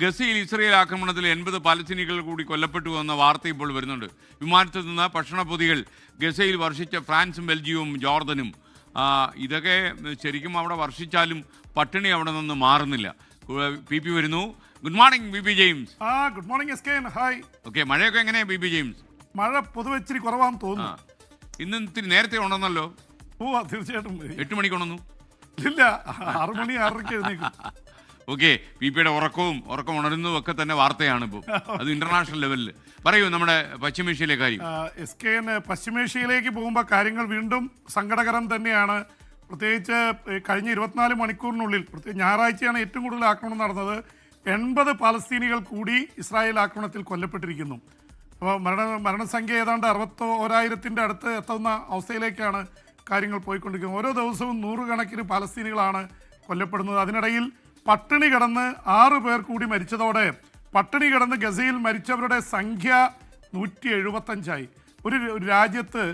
ഗസയിൽ ഇസ്രയേൽ ആക്രമണത്തിൽ എൺപത് പാലസ്തീനികൾ കൂടി കൊല്ലപ്പെട്ടു എന്ന വാർത്ത ഇപ്പോൾ വരുന്നുണ്ട്. വിമാനത്തിൽ നിന്ന് ഭക്ഷണപ്പൊതികൾ ഗസയിൽ വർഷിച്ച ഫ്രാൻസും ബെൽജിയവും ജോർദനും. ഇതൊക്കെ ശരിക്കും അവിടെ വർഷിച്ചാലും പട്ടിണി അവിടെ നിന്ന് മാറുന്നില്ല. പി പി വരുന്നു. Good morning B P James. ആ good morning S K hi. Okay മഴയൊക്കെ എങ്ങനെയാണ് ബി പി ജെയിംസ്? മഴ പൊതുവെ ഇച്ചിരി കുറവാന്ന് തോന്നുന്നു. ഇന്ന് ഇത്തിരി നേരത്തെ ഉണ്ടെന്നല്ലോ ഓ തീർച്ചയായിട്ടും. എട്ട് മണിക്ക് ഉണ്ടെന്നു ഇല്ല ആറു മണി ആറരയ്ക്ക് എഴുന്നേക്കും ഓക്കെ പി പിയുടെ ഉറക്കവും ഉറക്കം ഉണരുന്നതും ഒക്കെ തന്നെ വാർത്തയാണ് ഇപ്പോൾ അത് ഇന്റർനാഷണൽ ലെവലിൽ പറയൂ നമ്മുടെ പശ്ചിമേഷ്യയിലെ കാര്യം. എസ് കെ പശ്ചിമേഷ്യയിലേക്ക് പോകുമ്പോൾ കാര്യങ്ങൾ വീണ്ടും സങ്കടകരം തന്നെയാണ്. പ്രത്യേകിച്ച് കഴിഞ്ഞ ഇരുപത്തിനാല് മണിക്കൂറിനുള്ളിൽ പ്രത്യേകിച്ച് ഞായറാഴ്ചയാണ് ഏറ്റവും കൂടുതൽ ആക്രമണം നടന്നത്. എൺപത് പാലസ്തീനികൾ കൂടി ഇസ്രായേൽ ആക്രമണത്തിൽ കൊല്ലപ്പെട്ടിരിക്കുന്നു. അപ്പോൾ മരണ മരണസംഖ്യ ഏതാണ്ട് അറുപത്തോ ഒരായിരത്തിന്റെ അടുത്ത് എത്തുന്ന അവസ്ഥയിലേക്കാണ് കാര്യങ്ങൾ പോയിക്കൊണ്ടിരിക്കുന്നത്. ഓരോ ദിവസവും നൂറുകണക്കിന് പാലസ്തീനികളാണ് കൊല്ലപ്പെടുന്നത്. അതിനിടയിൽ പട്ടിണി കിടന്ന് ആറ് പേർ കൂടി മരിച്ചതോടെ പട്ടിണി കിടന്ന് ഗസയിൽ മരിച്ചവരുടെ സംഖ്യ നൂറ്റി എഴുപത്തഞ്ചായി. ഒരു രാജ്യത്ത്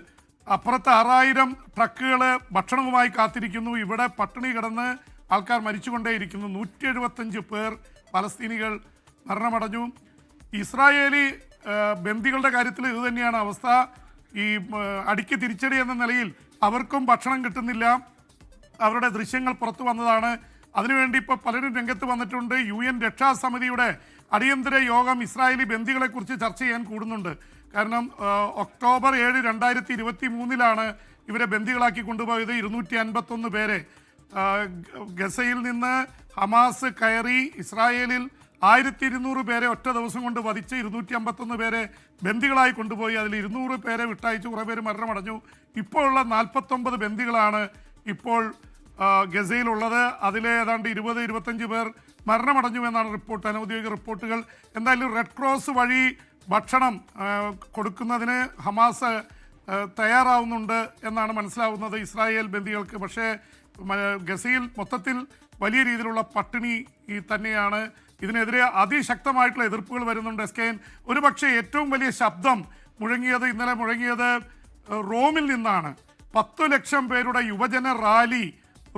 അപ്പുറത്ത് ആറായിരം ട്രക്കുകൾ ഭക്ഷണവുമായി കാത്തിരിക്കുന്നു. ഇവിടെ പട്ടിണി കിടന്ന് ആൾക്കാർ മരിച്ചുകൊണ്ടേയിരിക്കുന്നു. നൂറ്റി എഴുപത്തഞ്ച് പേർ പലസ്തീനികൾ മരണമടഞ്ഞു. ഇസ്രായേലി ബന്ദികളുടെ കാര്യത്തിൽ ഇത് തന്നെയാണ് അവസ്ഥ. ഈ അടിക്ക് തിരിച്ചടി എന്ന നിലയിൽ അവർക്കും ഭക്ഷണം കിട്ടുന്നില്ല. അവരുടെ ദൃശ്യങ്ങൾ പുറത്തു വന്നതാണ്. അതിനുവേണ്ടി ഇപ്പോൾ പലരും രംഗത്ത് വന്നിട്ടുണ്ട്. യു എൻ രക്ഷാസമിതിയുടെ അടിയന്തര യോഗം ഇസ്രായേലി ബന്ദികളെ കുറിച്ച് ചർച്ച ചെയ്യാൻ കൂടുന്നുണ്ട്. കാരണം ഒക്ടോബർ ഏഴ് രണ്ടായിരത്തി ഇരുപത്തി മൂന്നിലാണ് ഇവരെ ബന്ദികളാക്കി കൊണ്ടുപോയത്. ഇരുന്നൂറ്റി അൻപത്തൊന്ന് പേരെ ഗസയിൽ നിന്ന് ഹമാസ് കയറി ഇസ്രായേലിൽ ആയിരത്തി ഇരുന്നൂറ് പേരെ ഒറ്റ ദിവസം കൊണ്ട് വധിച്ച് ഇരുന്നൂറ്റി അമ്പത്തൊന്ന് പേരെ ബന്ദികളായി കൊണ്ടുപോയി. അതിൽ ഇരുന്നൂറ് പേരെ വിട്ടയച്ച് കുറേ പേര് മരണമടഞ്ഞു. ഇപ്പോഴുള്ള നാൽപ്പത്തൊമ്പത് ബന്ദികളാണ് ഇപ്പോൾ ഗസയിലുള്ളത്. അതിലെ ഏതാണ്ട് ഇരുപത് ഇരുപത്തഞ്ച് പേർ മരണമടഞ്ഞു എന്നാണ് റിപ്പോർട്ട്. അനൗദ്യോഗിക റിപ്പോർട്ടുകൾ. എന്തായാലും റെഡ് ക്രോസ് വഴി ഭക്ഷണം കൊടുക്കുന്നതിന് ഹമാസ് തയ്യാറാവുന്നുണ്ട് എന്നാണ് മനസ്സിലാവുന്നത് ഇസ്രായേൽ ബന്ദികൾക്ക്. പക്ഷേ ഗസയിൽ മൊത്തത്തിൽ വലിയ രീതിയിലുള്ള പട്ടിണി തന്നെയാണ്. ഇതിനെതിരെ അതിശക്തമായിട്ടുള്ള എതിർപ്പുകൾ വരുന്നുണ്ട് എസ് കെ എൻ. ഏറ്റവും വലിയ ശബ്ദം മുഴങ്ങിയത് ഇന്നലെ മുഴങ്ങിയത് റോമിൽ നിന്നാണ്. പത്തു ലക്ഷം പേരുടെ യുവജന റാലി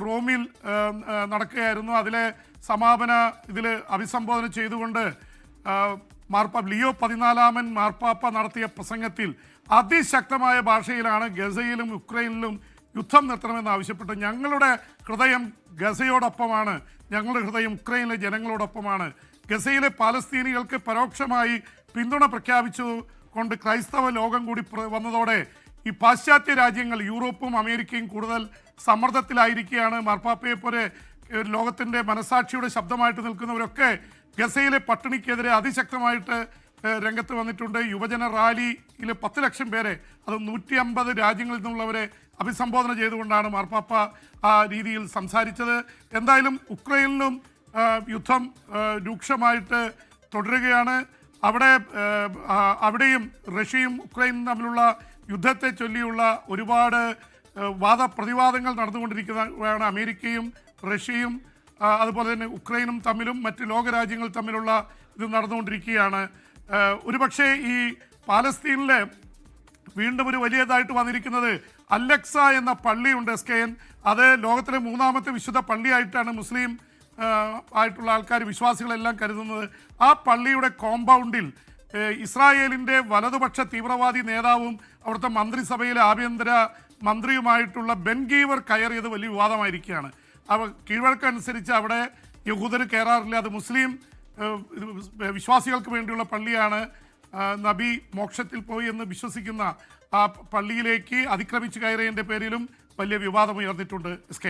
റോമിൽ നടക്കുകയായിരുന്നു. അതിലെ സമാപന ഇതിൽ അഭിസംബോധന ചെയ്തുകൊണ്ട് മാർപ്പാപ്പ ലിയോ പതിനാലാമൻ മാർപ്പാപ്പ നടത്തിയ പ്രസംഗത്തിൽ അതിശക്തമായ ഭാഷയിലാണ് ഗസയിലും യുക്രൈനിലും യുദ്ധം നിർത്തണമെന്ന് ആവശ്യപ്പെട്ട് ഞങ്ങളുടെ ഹൃദയം ഗസയോടൊപ്പമാണ്. ഞങ്ങളുടെ ഹൃദയം ഉക്രൈനിലെ ജനങ്ങളോടൊപ്പമാണ്. ഗസയിലെ പാലസ്തീനികൾക്ക് പരോക്ഷമായി പിന്തുണ പ്രഖ്യാപിച്ചു കൊണ്ട് ക്രൈസ്തവ ലോകം കൂടി വന്നതോടെ ഈ പാശ്ചാത്യ രാജ്യങ്ങൾ യൂറോപ്പും അമേരിക്കയും കൂടുതൽ സമ്മർദ്ദത്തിലായിരിക്കുകയാണ്. മാർപ്പാപ്പയെ പോലെ ലോകത്തിന്റെ മനസാക്ഷിയുടെ ശബ്ദമായിട്ട് നിൽക്കുന്നവരൊക്കെ ഗസയിലെ പട്ടിണിക്കെതിരെ അതിശക്തമായിട്ട് രംഗത്ത് വന്നിട്ടുണ്ട്. യുവജന റാലിയിൽ പത്ത് ലക്ഷം പേരെ അത് നൂറ്റി അമ്പത് രാജ്യങ്ങളിൽ നിന്നുള്ളവരെ അഭിസംബോധന ചെയ്തുകൊണ്ടാണ് മാർപ്പാപ്പ ആ രീതിയിൽ സംസാരിച്ചത്. എന്തായാലും ഉക്രൈനിലും യുദ്ധം രൂക്ഷമായിട്ട് തുടരുകയാണ്. അവിടെ അവിടെയും റഷ്യയും ഉക്രൈനും തമ്മിലുള്ള യുദ്ധത്തെ ചൊല്ലിയുള്ള ഒരുപാട് വാദപ്രതിവാദങ്ങൾ നടന്നുകൊണ്ടിരിക്കുന്നതാണ് അമേരിക്കയും റഷ്യയും അതുപോലെ തന്നെ ഉക്രൈനും തമ്മിലും മറ്റ് ലോകരാജ്യങ്ങൾ തമ്മിലുള്ള ഇത് നടന്നുകൊണ്ടിരിക്കുകയാണ്. ഒരുപക്ഷേ ഈ പാലസ്തീനിലെ വീണ്ടും ഒരു വലിയതായിട്ട് വന്നിരിക്കുന്നത് അലക്സ എന്ന പള്ളിയുണ്ട് എസ് കെ എൻ. അത് ലോകത്തിലെ മൂന്നാമത്തെ വിശുദ്ധ പള്ളിയായിട്ടാണ് മുസ്ലിം ആയിട്ടുള്ള ആൾക്കാർ വിശ്വാസികളെല്ലാം കരുതുന്നത്. ആ പള്ളിയുടെ കോമ്പൗണ്ടിൽ ഇസ്രായേലിന്റെ വലതുപക്ഷ തീവ്രവാദി നേതാവും അവിടുത്തെ മന്ത്രിസഭയിലെ ആഭ്യന്തര മന്ത്രിയുമായിട്ടുള്ള ബെൻഗീവർ കയറിയത് വലിയ വിവാദമായിരിക്കുകയാണ്. അവ കീഴ്വഴക്കനുസരിച്ച് അവിടെ യഹൂദർ കയറാറില്ല. അത് മുസ്ലിം വിശ്വാസികൾക്ക് വേണ്ടിയുള്ള പള്ളിയാണ്. നബി മോക്ഷത്തിൽ പോയി എന്ന് വിശ്വസിക്കുന്ന ആ പള്ളിയിലേക്ക് അതിക്രമിച്ചു കയറിയതിന്റെ പേരിലും വലിയ വിവാദം ഉയർന്നിട്ടുണ്ട്. എസ്